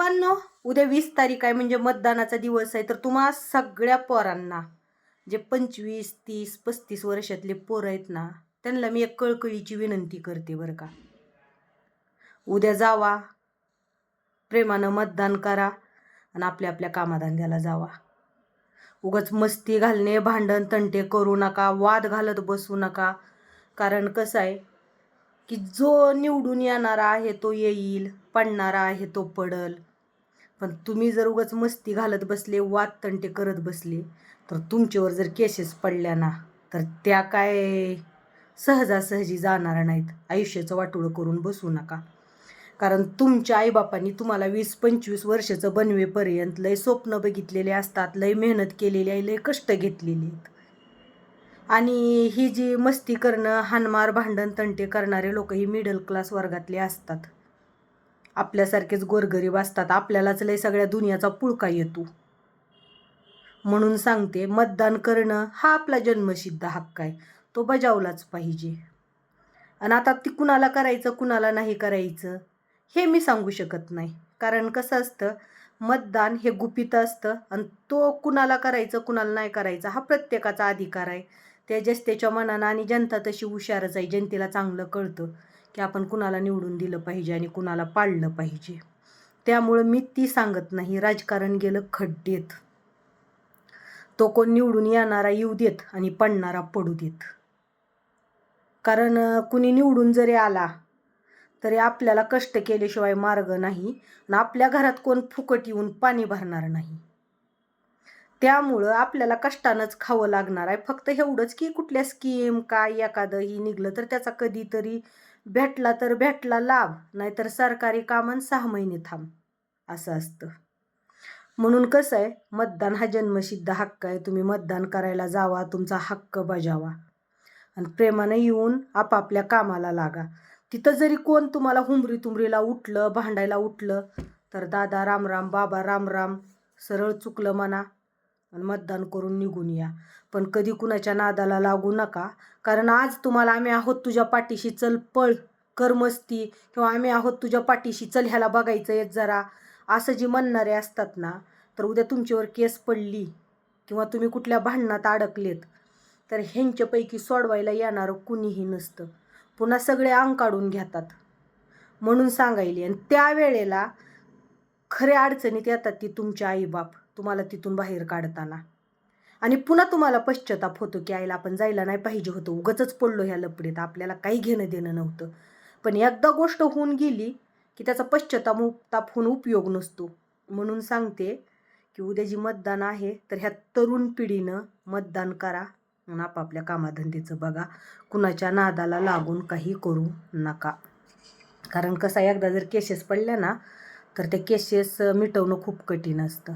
बाबांनो उद्या वीस तारीख आहे म्हणजे मतदानाचा दिवस आहे. तर तुम्हा सगळ्या पोरांना जे पंचवीस तीस पस्तीस वर्षातले पोरं आहेत ना त्यांना मी एक कळकळीची विनंती करते बरं का. उद्या जावा प्रेमानं मतदान करा आणि आपल्या आपल्या कामाधंद्याला जावा. उगाच मस्ती घालणे भांडण तंटे करू नका वाद घालत बसू नका. कारण कसं आहे की जो निवडून येणारा आहे तो येईल पडणारा आहे तो पडल. पण तुम्ही जर उगाच मस्ती घालत बसले वाद तंटे करत बसले तर तुमच्यावर जर केसेस पडल्या ना तर त्या काय सहजासहजी जाणार नाहीत. आयुष्याचं वाटोळं करून बसू नका. कारण तुमच्या आईबापांनी तुम्हाला वीस पंचवीस वर्षाचं बनवेपर्यंत लय स्वप्न बघितलेले असतात लय मेहनत केलेली आहे लय कष्ट घेतलेले आहेत. आणि ही जी मस्ती करणं हानमार भांडण तंटे करणारे लोक ही मिडल क्लास वर्गातले असतात. आपल्यासारखेच गोरगरीब असतात. आपल्यालाच लय सगळ्या दुनियाचा पुळका येतो. म्हणून सांगते मतदान करणं हा आपला जन्मसिद्ध हक्क आहे. तो बजावलाच पाहिजे. आणि आता ती कुणाला करायचं कुणाला नाही करायचं हे मी सांगू शकत नाही. कारण कसं असतं मतदान हे गुपित असतं. आणि तो कुणाला करायचं कुणाला नाही करायचं हा प्रत्येकाचा अधिकार आहे. त्याच्याच त्याच्या मनानं आणि जनता तशी हुशारच आहे. जनतेला चांगलं कळतं. की आपण कुणाला निवडून दिलं पाहिजे आणि कुणाला पाळलं पाहिजे. त्यामुळं मी ती सांगत नाही. राजकारण गेलं खड्डेत तो कोण निवडून येणारा येऊ देत आणि पडणारा पडू देत. कारण कुणी निवडून जरी आला तरी आपल्याला कष्ट केल्याशिवाय मार्ग नाही आणि आपल्या घरात कोण फुकट येऊन पाणी भरणार नाही. त्यामुळं आपल्याला कष्टानंच खावं लागणार आहे. फक्त एवढंच की कुठल्या स्कीम काय एखादं ही निघलं तर त्याचा कधीतरी भेटला तर भेटला लाभ नाहीतर सरकारी कामं सहा महिने थांब असं असतं. म्हणून कसं आहे मतदान हा जन्मसिद्ध हक्क आहे. तुम्ही मतदान करायला जावा तुमचा हक्क बजावा. आणि प्रेमानं येऊन आपापल्या कामाला लागा. तिथं जरी कोण तुम्हाला हुमरी तुंबरीला उठलं भांडायला उठलं तर दादा रामराम बाबा रामराम सरळ चुकलं म्हणा आणि मतदान करून निघून या. पण कधी कुणाच्या नादाला लागू नका. कारण आज तुम्हाला आम्ही आहोत तुझ्या पाठीशी चल पळ. कर मस्ती किंवा आम्ही आहोत तुझ्या पाठीशी चल ह्याला बघायचं येत जरा. असं जी म्हणणारे असतात ना तर उद्या तुमच्यावर केस पडली किंवा तुम्ही कुठल्या भांडणात अडकलेत तर ह्यांच्यापैकी सोडवायला येणारं कुणीही नसतं. पुन्हा सगळे अंग काढून घेतात म्हणून सांगायली. आणि त्यावेळेला खऱ्या अडचणीत येतात ती तुमचे आईबाप तुम्हाला तिथून बाहेर काढताना. आणि पुन्हा तुम्हाला पश्चाताप होतो की आईला आपण जायला नाही पाहिजे होतं. उगच पडलो ह्या लपडीत. आपल्याला काही घेणं देणं नव्हतं. पण एकदा गोष्ट होऊन गेली की त्याचा पश्चाताप ताप होऊन उपयोग नसतो. म्हणून सांगते की उद्या जी मतदान आहे तर ह्या तरुण पिढीनं मतदान करा. म्हणून आपापल्या कामाधंद्याचं बघा. कुणाच्या नादाला लागून काही करू नका. कारण कसं आहे, एकदा जर केसेस पडल्या ना तर ते केसेस मिटवणं खूप कठीण असतं.